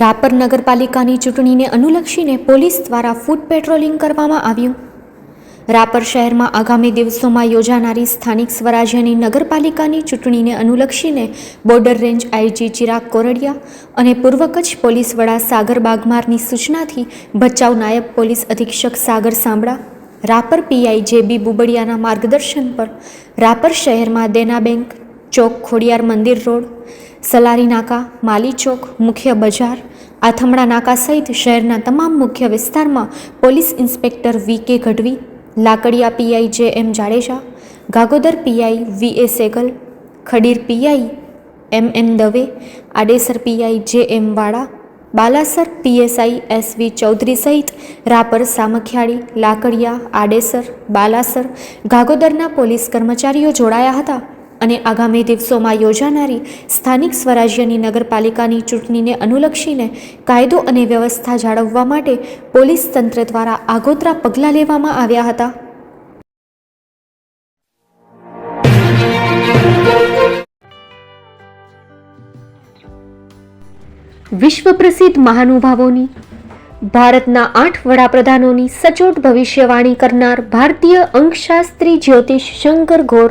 રાપર નગરપાલિકાની ચૂંટણીને અનુલક્ષીને પોલીસ દ્વારા ફૂટ પેટ્રોલિંગ કરવામાં આવ્યું. રાપર શહેરમાં આગામી દિવસોમાં યોજાનારી સ્થાનિક સ્વરાજ્યની નગરપાલિકાની ચૂંટણીને અનુલક્ષીને border range IG Chirag Kordia અને પૂર્વ કચ્છ પોલીસ વડા સાગર બાગમારની સૂચનાથી ભચાઉ નાયબ પોલીસ અધિક્ષક સાગર સાંબળા, રાપર પીઆઈ જે બી બુબડિયાના માર્ગદર્શન પર રાપર શહેરમાં દેના બેંક, ચોક ખોડિયાર મંદિર રોડ, સલારી નાકા, માલી ચોક, મુખ્ય બજાર આથમડા નાકા સહિત શહેરના તમામ મુખ્ય વિસ્તારમાં પોલીસ ઇન્સ્પેક્ટર વી કે Gadhvi, Lakadiya PI J M Jadeja, Gagodar PI V A Segal, Khadir PI M N Dave, Adesar PI J M Vala, Balasar PSI S V Chaudhary સહિત રાપર સામખિયાળી, લાકડિયા, આડેસર, બાલાસર, ગાગોદરના પોલીસ કર્મચારીઓ જોડાયા હતા. અને આગામી દિવસોમાં યોજાનારી સ્થાનિક સ્વરાજ્યની નગરપાલિકાની ચૂંટણીને અનુલક્ષીને કાયદો અને વ્યવસ્થા જાળવવા માટે પોલીસ તંત્ર દ્વારા આગોતરા પગલાં લેવામાં આવ્યા હતા. વિશ્વ પ્રસિદ્ધ મહાનુભાવોની, ભારતના આઠ વડાપ્રધાનોની સચોટ ભવિષ્યવાણી કરનાર ભારતીય અંકશાસ્ત્રી જ્યોતિષ શંકર ઘોર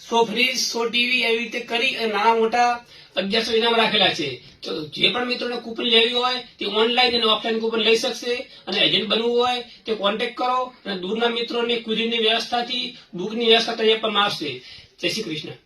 સો ફ્રીજ સો ટીવી એવી રીતે કરી અને નાના મોટા અગિયારસો ઇનામ રાખેલા છે. તો જે પણ મિત્રોને કૂપન લેવી હોય, તે ઓનલાઈન અને ઓફલાઈન કૂપન લઈ શકશે અને એજન્ટ બનવું હોય, તે કોન્ટેક્ટ કરો અને દૂરના મિત્રોને કુરિયરની વ્યવસ્થાથી બુકની વ્યવસ્થા કરી આપવામાં આવશે જય શ્રી કૃષ્ણ.